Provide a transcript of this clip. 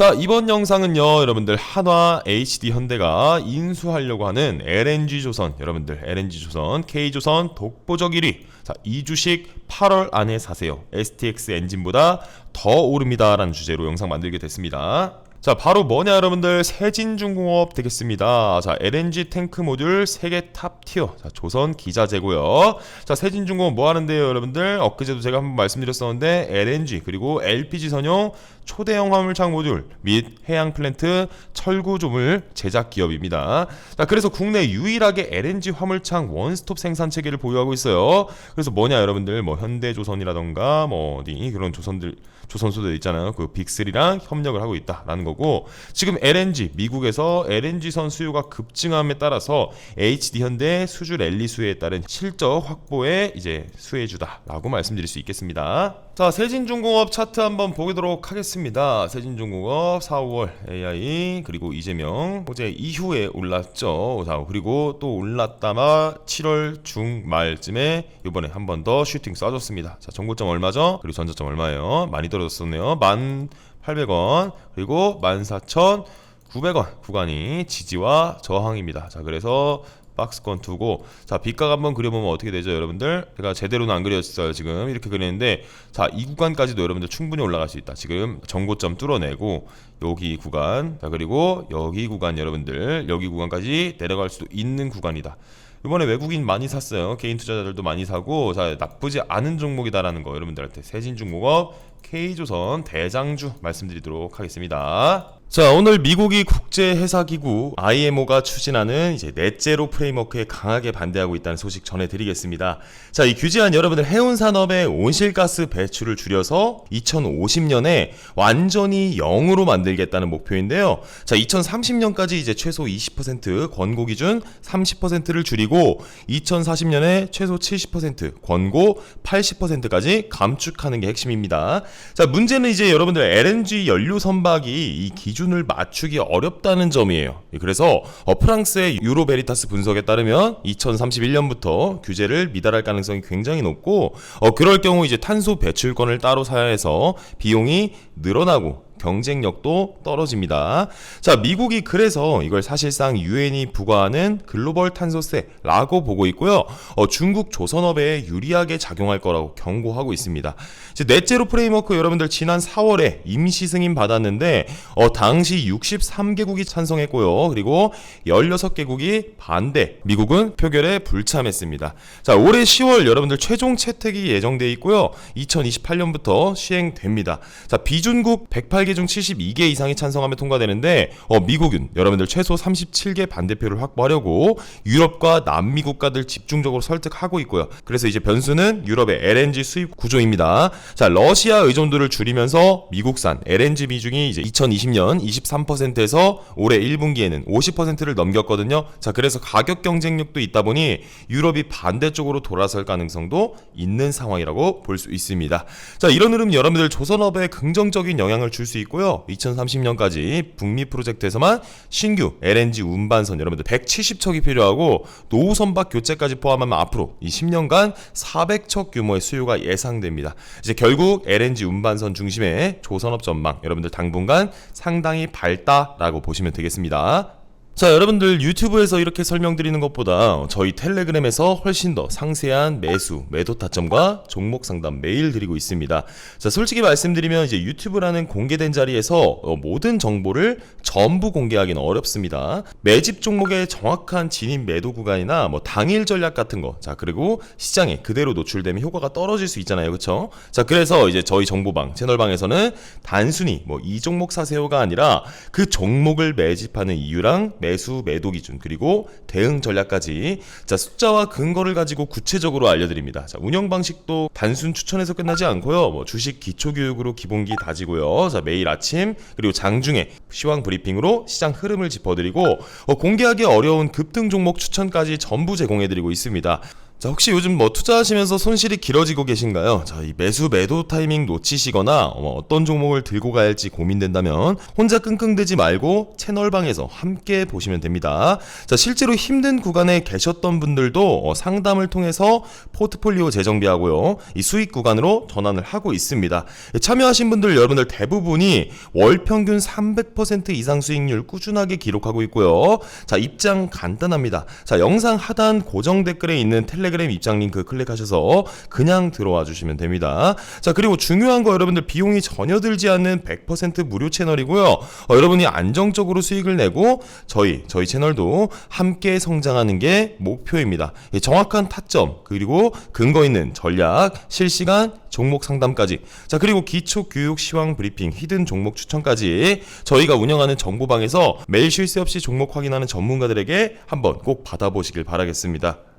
자 이번 영상은요 여러분들 한화 HD 현대가 인수하려고 하는 LNG 조선 여러분들 LNG 조선 K 조선 독보적 1위 자이 주식 8월 안에 사세요 STX 엔진보다 더 오릅니다라는 주제로 영상 만들게 됐습니다. 자 바로 뭐냐 여러분들? 세진중공업 되겠습니다. 자 LNG 탱크 모듈 세계 탑 티어. 자 조선 기자재고요. 자 세진중공업 뭐 하는데요 여러분들? 엊그제도 제가 한번 말씀드렸었는데 LNG 그리고 LPG 선용 초대형 화물창 모듈 및 해양 플랜트 철구 조물 제작 기업입니다. 자 그래서 국내 유일하게 LNG 화물창 원스톱 생산 체계를 보유하고 있어요. 그래서 뭐냐 여러분들? 뭐 현대조선이라던가 뭐 어디 그런 조선들 조선소들 있잖아요. 그 빅3랑 협력을 하고 있다라는 거고 지금 LNG 미국에서 LNG선 수요가 급증함에 따라서 HD 현대 수주 랠리 수요에 따른 실적 확보에 이제 수혜주다라고 말씀드릴 수 있겠습니다. 자, 세진중공업 차트 한번 보도록 하겠습니다. 세진중공업 4, 5월 AI 그리고 이재명 어제 이후에 올랐죠. 자, 그리고 또 올랐다가 7월 중말쯤에 이번에 한 번 더 슈팅 쏴줬습니다. 자, 정고점 얼마죠? 그리고 전저점 얼마예요? 많이 떨어졌었네요. 1,800원 그리고 14,900원 구간이 지지와 저항입니다. 자, 그래서 박스권 두고 자 빗각 한번 그려보면 어떻게 되죠 여러분들? 제가 제대로는 안 그렸어요 지금. 이렇게 그리는데 자 이 구간까지도 여러분들 충분히 올라갈 수 있다. 지금 정고점 뚫어내고 여기 구간 자 그리고 여기 구간 여러분들 여기 구간까지 내려갈 수도 있는 구간이다. 이번에 외국인 많이 샀어요. 개인 투자자들도 많이 사고 자 나쁘지 않은 종목이다라는 거 여러분들한테 세진중공업 K조선 대장주 말씀드리도록 하겠습니다. 자, 오늘 미국이 국제회사기구 IMO가 추진하는 이제 넷제로 프레임워크에 강하게 반대하고 있다는 소식 전해드리겠습니다. 자, 이 규제안 여러분들 해운 산업의 온실가스 배출을 줄여서 2050년에 완전히 0으로 만들겠다는 목표인데요. 자, 2030년까지 이제 최소 20% 권고 기준 30%를 줄이고 2040년에 최소 70% 권고 80%까지 감축하는 게 핵심입니다. 자, 문제는 이제 여러분들 LNG 연료 선박이 이 기준 을 맞추기 어렵다는 점이에요. 그래서 어, 프랑스의 유로베리타스 분석에 따르면 2031년부터 규제를 미달할 가능성이 굉장히 높고 어, 그럴 경우 이제 탄소 배출권을 따로 사야 해서 비용이 늘어나고 경쟁력도 떨어집니다. 자, 미국이 그래서 이걸 사실상 유엔이 부과하는 글로벌 탄소세라고 보고 있고요. 어, 중국 조선업에 유리하게 작용할 거라고 경고하고 있습니다. 이제 넷제로 프레임워크 여러분들 지난 4월에 임시 승인 받았는데 어, 당시 63개국이 찬성했고요. 그리고 16개국이 반대. 미국은 표결에 불참했습니다. 자, 올해 10월 여러분들 최종 채택이 예정돼 있고요. 2028년부터 시행됩니다. 자, 비준국 108개 100개 중 72개 이상이 찬성하면 통과되는데 어, 미국은 여러분들 최소 37개 반대표를 확보하려고 유럽과 남미 국가들 집중적으로 설득하고 있고요. 그래서 이제 변수는 유럽의 LNG 수입 구조입니다. 자, 러시아 의존도를 줄이면서 미국산 LNG 비중이 이제 2020년 23%에서 올해 1분기에는 50%를 넘겼거든요. 자, 그래서 가격 경쟁력도 있다 보니 유럽이 반대쪽으로 돌아설 가능성도 있는 상황이라고 볼 수 있습니다. 자, 이런 흐름 여러분들 조선업에 긍정적인 영향을 줄 수 있고요. 2030년까지 북미 프로젝트에서만 신규 LNG 운반선 여러분들 170척이 필요하고 노후 선박 교체까지 포함하면 앞으로 이 10년간 400척 규모의 수요가 예상됩니다. 이제 결국 LNG 운반선 중심의 조선업 전망 여러분들 당분간 상당히 밝다라고 보시면 되겠습니다. 자, 여러분들 유튜브에서 이렇게 설명드리는 것보다 저희 텔레그램에서 훨씬 더 상세한 매수, 매도 타점과 종목 상담 매일 드리고 있습니다. 자, 솔직히 말씀드리면 이제 유튜브라는 공개된 자리에서 어, 모든 정보를 전부 공개하기는 어렵습니다. 매집 종목의 정확한 진입 매도 구간이나 뭐 당일 전략 같은 거. 자, 그리고 시장에 그대로 노출되면 효과가 떨어질 수 있잖아요. 그렇죠? 자, 그래서 이제 저희 정보방, 채널방에서는 단순히 뭐 이 종목 사세요가 아니라 그 종목을 매집하는 이유랑 매 매수 매도 기준 그리고 대응 전략까지 자 숫자와 근거를 가지고 구체적으로 알려드립니다. 자 운영 방식도 단순 추천해서 끝나지 않고요. 뭐 주식 기초 교육으로 기본기 다지고요. 자 매일 아침 그리고 장중에 시황 브리핑으로 시장 흐름을 짚어드리고 어, 공개하기 어려운 급등 종목 추천까지 전부 제공해드리고 있습니다. 자, 혹시 요즘 뭐 투자하시면서 손실이 길어지고 계신가요? 자, 이 매수 매도 타이밍 놓치시거나 어, 어떤 종목을 들고 할지 고민된다면 혼자 끙끙대지 말고 채널방에서 함께 보시면 됩니다. 자, 실제로 힘든 구간에 계셨던 분들도 어, 상담을 통해서 포트폴리오 재정비하고요. 이 수익 구간으로 전환을 하고 있습니다. 예, 참여하신 분들 여러분들 대부분이 월 평균 300% 이상 수익률 꾸준하게 기록하고 있고요. 자, 입장 간단합니다. 자, 영상 하단 고정 댓글에 있는 텔레그램 입장 링크 클릭하셔서 그냥 들어와 주시면 됩니다. 자, 그리고 중요한 거 여러분들 비용이 전혀 들지 않는 100% 무료 채널이고요. 어, 여러분이 안정적으로 수익을 내고 저희 저희 채널도 함께 성장하는 게 목표입니다. 예, 정확한 타점 그리고 근거 있는 전략, 실시간 종목 상담까지. 자, 그리고 기초 교육 시황 브리핑, 히든 종목 추천까지 저희가 운영하는 정보방에서 매일 쉴 새 없이 종목 확인하는 전문가들에게 한번 꼭 받아보시길 바라겠습니다.